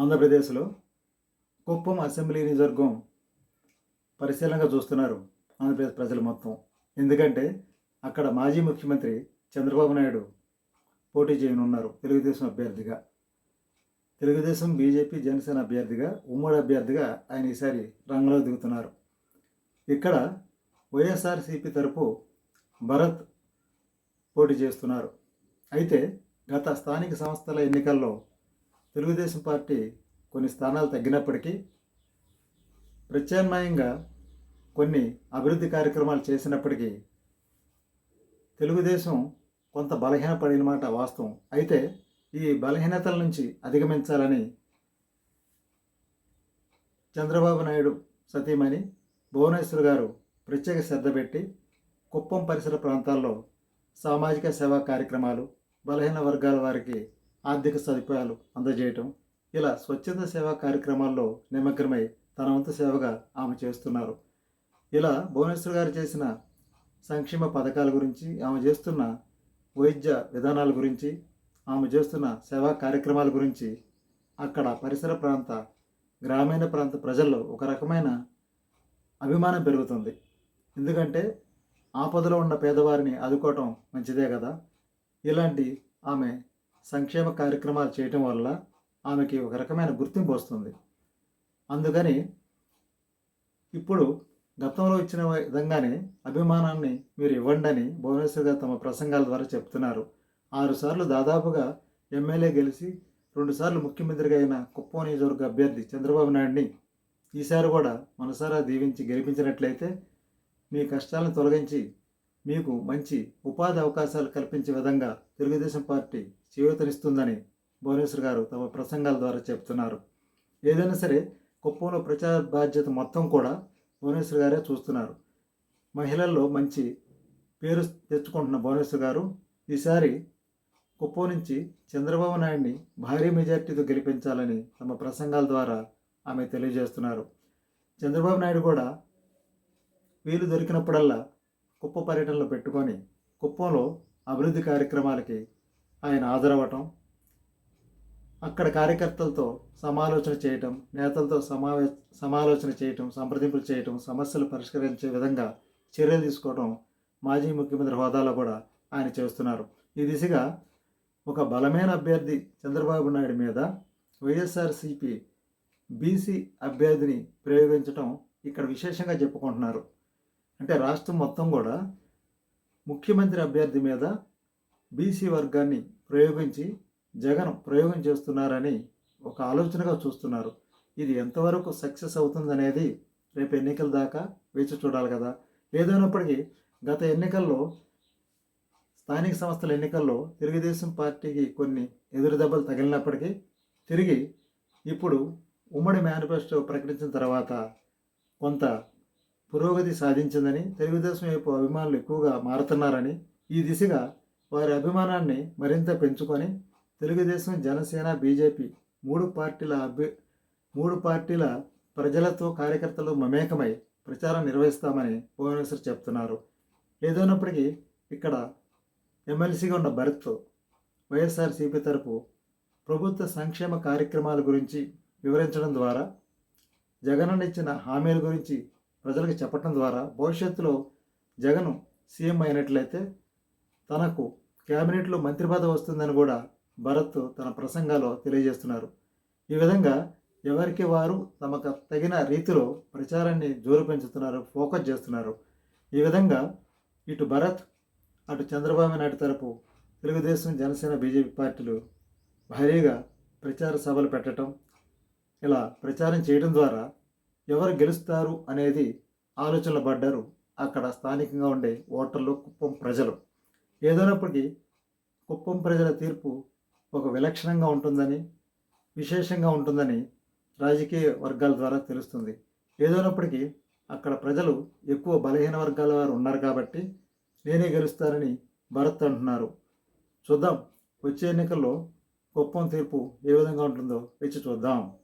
ఆంధ్రప్రదేశ్లో కుప్పం అసెంబ్లీ నియోజకవర్గం పరిశీలనగా చూస్తున్నారు ఆంధ్రప్రదేశ్ ప్రజలు మొత్తం. ఎందుకంటే అక్కడ మాజీ ముఖ్యమంత్రి చంద్రబాబు నాయుడు పోటీ చేయనున్నారు తెలుగుదేశం అభ్యర్థిగా. తెలుగుదేశం బీజేపీ జనసేన అభ్యర్థిగా ఉమ్మడి అభ్యర్థిగా ఆయన ఈసారి రంగంలో దిగుతున్నారు. ఇక్కడ వైఎస్ఆర్సీపీ తరపు భరత్ పోటీ చేస్తున్నారు. అయితే గత స్థానిక సంస్థల ఎన్నికల్లో తెలుగుదేశం పార్టీ కొన్ని స్థానాలు తగ్గినప్పటికీ ప్రత్యామ్నాయంగా కొన్ని అభివృద్ధి కార్యక్రమాలు చేసినప్పటికీ తెలుగుదేశం కొంత బలహీనపడిన మాట వాస్తవం. అయితే ఈ బలహీనతల నుంచి అధిగమించాలని చంద్రబాబు నాయుడు సతీమణి భువనేశ్వర్ గారు ప్రత్యేక శ్రద్ధ పెట్టి కుప్పం పరిసర ప్రాంతాల్లో సామాజిక సేవా కార్యక్రమాలు బలహీన వర్గాల వారికి ఆర్థిక సదుపాయాలు అందజేయటం ఇలా స్వచ్ఛంద సేవా కార్యక్రమాల్లో నిమగ్నమై తన వంతు సేవగా ఆమె చేస్తున్నారు. ఇలా భువనేశ్వర్ గారు చేసిన సంక్షేమ పథకాల గురించి ఆమె చేస్తున్న వైద్య విధానాల గురించి ఆమె చేస్తున్న సేవా కార్యక్రమాల గురించి అక్కడ పరిసర ప్రాంత గ్రామీణ ప్రాంత ప్రజల్లో ఒక రకమైన అభిమానం పెరుగుతుంది. ఎందుకంటే ఆపదలో ఉన్న పేదవారిని ఆదుకోవటం మంచిదే కదా. ఇలాంటి ఆమె సంక్షేమ కార్యక్రమాలు చేయటం వల్ల ఆమెకి ఒక రకమైన గుర్తింపు వస్తుంది. అందుకని ఇప్పుడు గతంలో ఇచ్చిన విధంగానే అభిమానాన్ని మీరు ఇవ్వండి అని భువనేశ్వర్ గారు తమ ప్రసంగాల ద్వారా చెప్తున్నారు. ఆరుసార్లు దాదాపుగా ఎమ్మెల్యే గెలిచి రెండుసార్లు ముఖ్యమంత్రిగా అయిన కుప్పం నియోజకవర్గ అభ్యర్థి చంద్రబాబు నాయుడిని ఈసారి కూడా మనసారా దీవించి గెలిపించినట్లయితే మీ కష్టాలను తొలగించి మీకు మంచి ఉపాధి అవకాశాలు కల్పించే విధంగా తెలుగుదేశం పార్టీ చేయూతనిస్తుందని భువనేశ్వర్ గారు తమ ప్రసంగాల ద్వారా చెప్తున్నారు ఏదైనా సరే కుప్పంలో ప్రచార బాధ్యత మొత్తం కూడా భువనేశ్వర్ గారే చూస్తున్నారు. మహిళల్లో మంచి పేరు తెచ్చుకుంటున్న భువనేశ్వర్ గారు ఈసారి కుప్పం నుంచి చంద్రబాబు నాయుడిని భారీ మెజార్టీతో గెలిపించాలని తమ ప్రసంగాల ద్వారా ఆమె తెలియజేస్తున్నారు. చంద్రబాబు నాయుడు కూడా వీలు దొరికినప్పుడల్లా కుప్ప పర్యటనలో పెట్టుకొని కుప్పంలో అభివృద్ధి కార్యక్రమాలకి ఆయన హాజరవ్వటం అక్కడ కార్యకర్తలతో సమాలోచన చేయటం నేతలతో సమావే సమాలోచన చేయటం సంప్రదింపులు చేయటం సమస్యలు పరిష్కరించే విధంగా చర్యలు తీసుకోవడం మాజీ ముఖ్యమంత్రి హోదాలో కూడా ఆయన చేస్తున్నారు. ఈ దిశగా ఒక బలమైన అభ్యర్థి చంద్రబాబు నాయుడు మీద వైఎస్ఆర్సిపి బీసీ అభ్యర్థిని ప్రయోగించటం ఇక్కడ విశేషంగా చెప్పుకుంటున్నారు. అంటే రాష్ట్రం మొత్తం కూడా ముఖ్యమంత్రి అభ్యర్థి మీద బీసీ వర్గాన్ని ప్రయోగించి జగన్ ప్రయోగం చేస్తున్నారని ఒక ఆలోచనగా చూస్తున్నారు. ఇది ఎంతవరకు సక్సెస్ అవుతుందనేది రేపు ఎన్నికల దాకా వేచి చూడాలి కదా. ఏదైనప్పటికీ గత ఎన్నికల్లో స్థానిక సంస్థల ఎన్నికల్లో తెలుగుదేశం పార్టీకి కొన్ని ఎదురు దెబ్బలు తగిలినప్పటికీ తిరిగి ఇప్పుడు ఉమ్మడి మేనిఫెస్టో ప్రకటించిన తర్వాత కొంత పురోగతి సాధించిందని తెలుగుదేశం వైపు అభిమానులు ఎక్కువగా మారుతున్నారని ఈ దిశగా వారి అభిమానాన్ని మరింత పెంచుకొని తెలుగుదేశం జనసేన బీజేపీ మూడు పార్టీల అభ్య మూడు పార్టీల ప్రజలతో కార్యకర్తలు మమేకమై ప్రచారం నిర్వహిస్తామని భువనేశ్వర్ చెప్తున్నారు. ఏదైనప్పటికీ ఇక్కడ ఎమ్మెల్సీగా ఉన్న భరత్ వైఎస్ఆర్సీపీ తరపు ప్రభుత్వ సంక్షేమ కార్యక్రమాల గురించి వివరించడం ద్వారా జగన్ ఇచ్చిన హామీల గురించి ప్రజలకు చెప్పడం ద్వారా భవిష్యత్తులో జగన్ సీఎం అయినట్లయితే తనకు కేబినెట్లో మంత్రి పదవి వస్తుందని కూడా భరత్ తన ప్రసంగాలో తెలియజేస్తున్నారు. ఈ విధంగా ఎవరికి వారు తమకు తగిన రీతిలో ప్రచారాన్ని జోరు పెంచుతున్నారు ఫోకస్ చేస్తున్నారు. ఈ విధంగా ఇటు భరత్ అటు చంద్రబాబు నాయుడు తరపు తెలుగుదేశం జనసేన బీజేపీ పార్టీలు భారీగా ప్రచార సభలు పెట్టడం ఇలా ప్రచారం చేయడం ద్వారా ఎవరు గెలుస్తారు అనేది ఆలోచనలు పడ్డారు. అక్కడ స్థానికంగా ఉండే ఓటర్లు కుప్పం ప్రజలు. ఏదైనప్పటికీ కుప్పం ప్రజల తీర్పు ఒక విలక్షణంగా ఉంటుందని విశేషంగా ఉంటుందని రాజకీయ వర్గాల ద్వారా తెలుస్తుంది. ఏదైనప్పటికీ అక్కడ ప్రజలు ఎక్కువ బలహీన వర్గాల వారు ఉన్నారు కాబట్టి నేనే గెలుస్తానని భరత్ అంటున్నారు. చూద్దాం వచ్చే ఎన్నికల్లో కుప్పం తీర్పు ఏ విధంగా ఉంటుందో వేచి చూద్దాం.